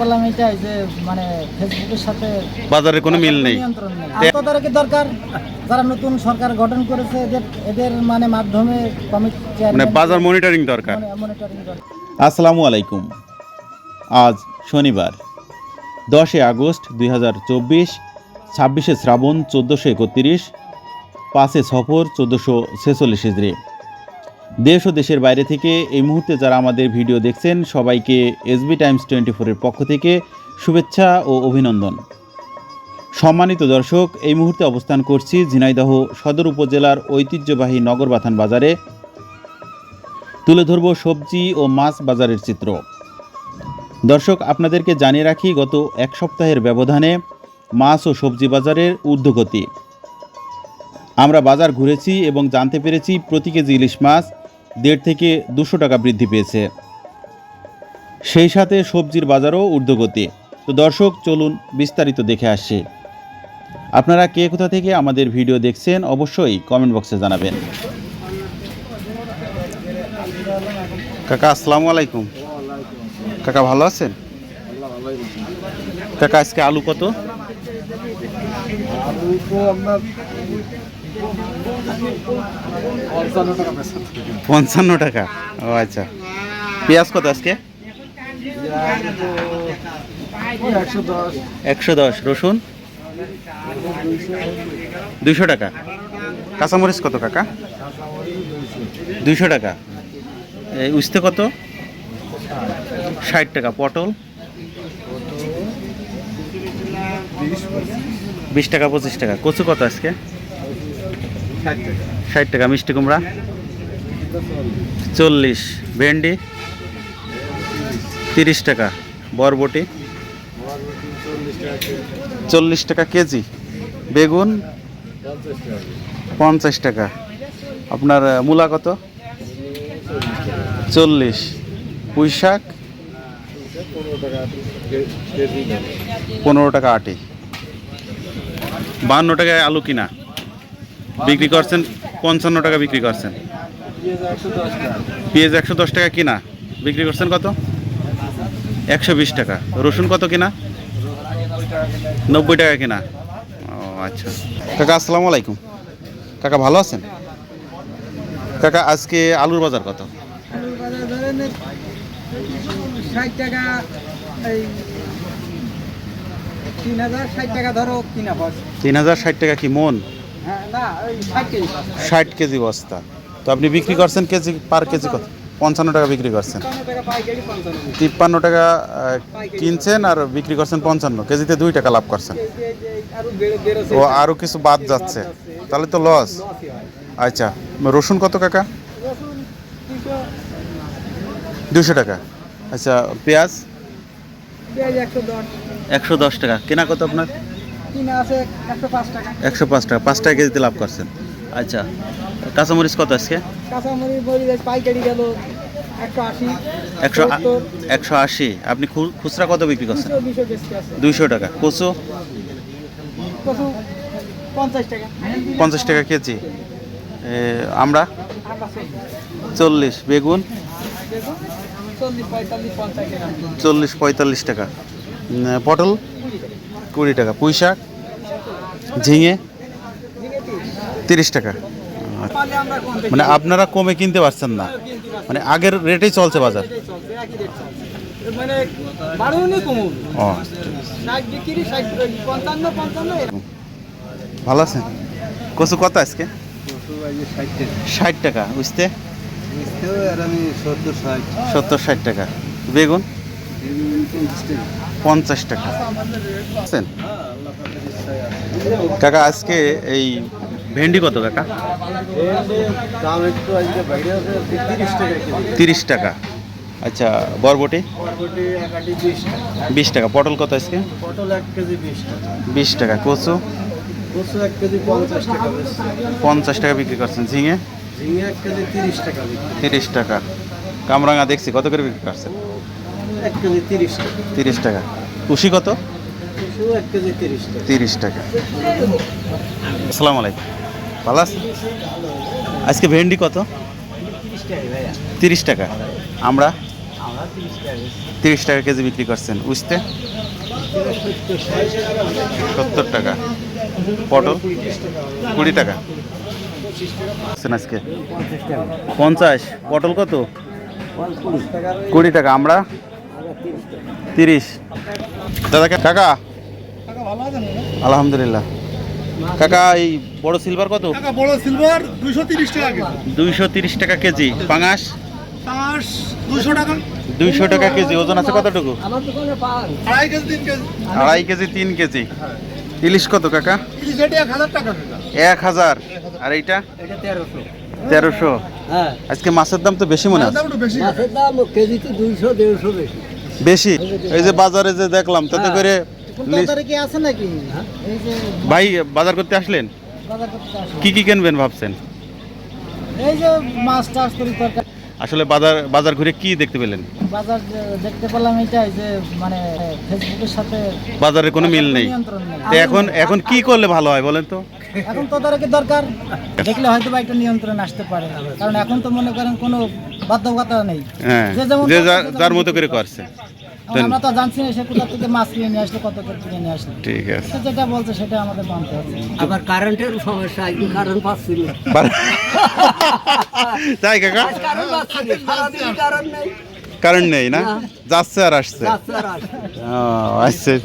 বললাম এটাই যে মানে ফেসবুকের সাথে বাজারের কোনো মিল নেই। তদারকি দরকার যারা নতুন সরকার গঠন করেছে এদের এদের মানে মাধ্যমে কমিটি মানে বাজার মনিটরিং দরকার। আসসালামু আলাইকুম। আজ শনিবার দশই আগস্ট দুই হাজার চব্বিশ ছাব্বিশে শ্রাবণ চোদ্দোশো একত্রিশ পাঁচে সফর চোদ্দোশো ছেচল্লিশ হিজড়ি। দেশ ও দেশের বাইরে থেকে এই মুহূর্তে যারা আমাদের ভিডিও দেখছেন, সবাইকে এসবি টাইমস টোয়েন্টি ফোরের পক্ষ থেকে শুভেচ্ছা ও অভিনন্দন। সম্মানিত দর্শক, এই মুহূর্তে অবস্থান করছি ঝিনাইদহ সদর উপজেলার ঐতিহ্যবাহী নগরবাথান বাজারে। তুলে ধরব সবজি ও মাছ বাজারের চিত্র। দর্শক, আপনাদেরকে জানিয়ে রাখি, গত এক সপ্তাহের ব্যবধানে মাছ ও সবজি বাজারের ঊর্ধ্বগতি। আমরা বাজার ঘুরেছি এবং জানতে পেরেছি প্রতি কেজি ইলিশ মাছ দেড় থেকে দুশো টাকা বৃদ্ধি পেয়েছে। সেই সাথে সবজির বাজারও ঊর্ধ্বগতি। তো দর্শক চলুন বিস্তারিত দেখে আসছি আপনারা কে কোথা থেকে আমাদের ভিডিও দেখছেন অবশ্যই কমেন্ট বক্সে জানাবেন। কাকা আসসালামু আলাইকুম। কাকা ভালো আছেন? কাকা আজকে আলু কত? পঞ্চান্ন টাকা। ও আচ্ছা। পেঁয়াজ কত আজকে? একশো দশ। রসুন? দুশো টাকা। কাঁচামরিচ কত কাকা? দুশো টাকা। এই উস্তে কত? ষাট টাকা। পটল? বিশ টাকা, পঁচিশ টাকা। কচু কত আজকে? ষাট টাকা। মিষ্টি কুমড়া? চল্লিশ। ভেন্ডি? তিরিশ টাকা। বরবটি? চল্লিশ টাকা কেজি। বেগুন? পঞ্চাশ টাকা। আপনার মূলা কত? চল্লিশ। পুঁই শাক পনেরো টাকা আটি। বাহান্ন টাকায় আলু কিনা। বিক্রি করছেন পঞ্চান্ন টাকা বিক্রি করছেন। পেঁয়াজ একশো দশ টাকা কিনা বিক্রি করছেন কত? একশো বিশ টাকা। রসুন কত কিনা? নব্বই টাকা কিনা। ও আচ্ছা। কাকা আসসালামু আলাইকুম। কাকা ভালো আছেন? কাকা আজকে আলুর বাজার কত? তিন হাজার ষাট টাকা কি মন? ষাট কেজি ষাট কেজি বস্তা। তো আপনি বিক্রি করছেন কেজি পার কেজি কত? পঞ্চান্ন টাকা বিক্রি করছেন। তিপ্পান্ন টাকা কিনছেন আর বিক্রি করছেন পঞ্চান্ন। কেজিতে দুই টাকা লাভ করছেন। ও আরও কিছু বাদ যাচ্ছে। তাহলে তো লস আচ্ছা রসুন কত কাকা? দুশো টাকা। আচ্ছা পেঁয়াজ? একশো দশ টাকা। কেনা কত আপনার? কিনা আছে একশো পাঁচ টাকা। একশো পাঁচ টাকা পাঁচ টাকা কেজিতে লাভ করছেন। আচ্ছা কাঁচামরিচ কত আজকে? কাঁচামরিচ মরিচ পাইকারি গেল একশো আশি একশো আপনি খুচরা কত বিক্রি করছেন? দুইশো টাকা। কচু? পঞ্চাশ টাকা। কেজি। আমরা? চল্লিশ। বেগুন? চল্লিশ পঁয়তাল্লিশ টাকা। পটল? কুড়ি টাকা। পুঁই শাক ঝিঙে তিরিশ টাকা। মানে আপনারা কমে কিনতে পারছেন না। মানে আগের রেটেই চলছে বাজার। মানে। ভালো আছেন কচু কত আজকে? ষাট টাকা। বুঝতে? সত্তর ষাট। টাকা। বেগুন? পঞ্চাশ টাকা। আছেন? কাকা, আজকে এই ভেন্ডি কত কাকা? তিরিশ টাকা। আচ্ছা বরবটি? বিশ টাকা। পটল কত আজকে? বিশ টাকা। কচু? পঞ্চাশ টাকা বিক্রি করছেন। ঝিঙে? তিরিশ টাকা। কামরাঙা দেখছি। কত করে বিক্রি করছেন? এক কেজি তিরিশ টাকা। তিরিশ টাকা। কুশি কত? এক কেজি তিরিশ টাকা। তিরিশ টাকা। আসসালামু আলাইকুম ভালো আজকে ভেন্ডি কত? তিরিশ টাকা আমরা? তিরিশ টাকা কেজি বিক্রি করছেন। উঠতে সত্তর টাকা। পটল? কুড়ি টাকা। আজকে? পঞ্চাশ পটল কত? কুড়ি টাকা। আমরা? তিরিশ। দাদা কাকা? ভালো আছেন আলহামদুলিল্লাহ। কাকা এই বড় সিলভার কত? টাকা বড় সিলভার দুইশো তিরিশ টাকা কেজি। দুইশো তিরিশ টাকা কেজি। পাঙাশ? পাঁচ দুশো টাকা। দুইশো টাকা কেজি। ওজন আছে কতটুকু? আমার দোকানে পান আড়াই কেজি তিন কেজি। আড়াই কেজি তিন কেজি। ইলিশ কত কাকা? ইলিশ এটা এক হাজার আর এইটা? তেরোশো। তেরোশো। হ্যাঁ। আজকে মাছের দাম তো বেশি মনে বেশি মাছের দাম কেজিতে দুইশো দেড়শো বেশি। বেশি? এই যে বাজারে যে দেখলাম তাতে হ্যাঁ। করে নাকি? ভাই বাজার করতে আসলেন? বাজার করতে কি কি কিনবেন ভাবছেন? এই যে মাছ টাছ করি তরকারি। আসলে বাজার বাজার ঘুরে কি দেখতে পেলেন? বাজার দেখতে পেলাম এটাই যে মানে ফেসবুকের সাথে বাজারের কোনো মিল নেই। তো এখন এখন কি করলে ভালো হয় বলেন তো? এখন তদারকি দরকার। দেখলে হয়তো বা একটা নিয়ন্ত্রণ আসতে পারে। কারণ এখন তো মনে করেন কোনো বাধ্যকতা নেই। হ্যাঁ যে যেমন যার- মতো করে করছে। আমরা তো জানছি না সে কোথা থেকে মাছ কিনে নিয়ে আসলো কত করে কিনে নিয়ে আসলো। ঠিক আছে। যেটা বলছে সেটা আমাদের মানতে হবে। আবার কারেন্টের সমস্যা একটু কারেন্ট পাচ্ছি না। তাই কাকা? কারেন্ট নেই। কারেন্ট নেই না? যাচ্ছে আর আসছে। আচ্ছা।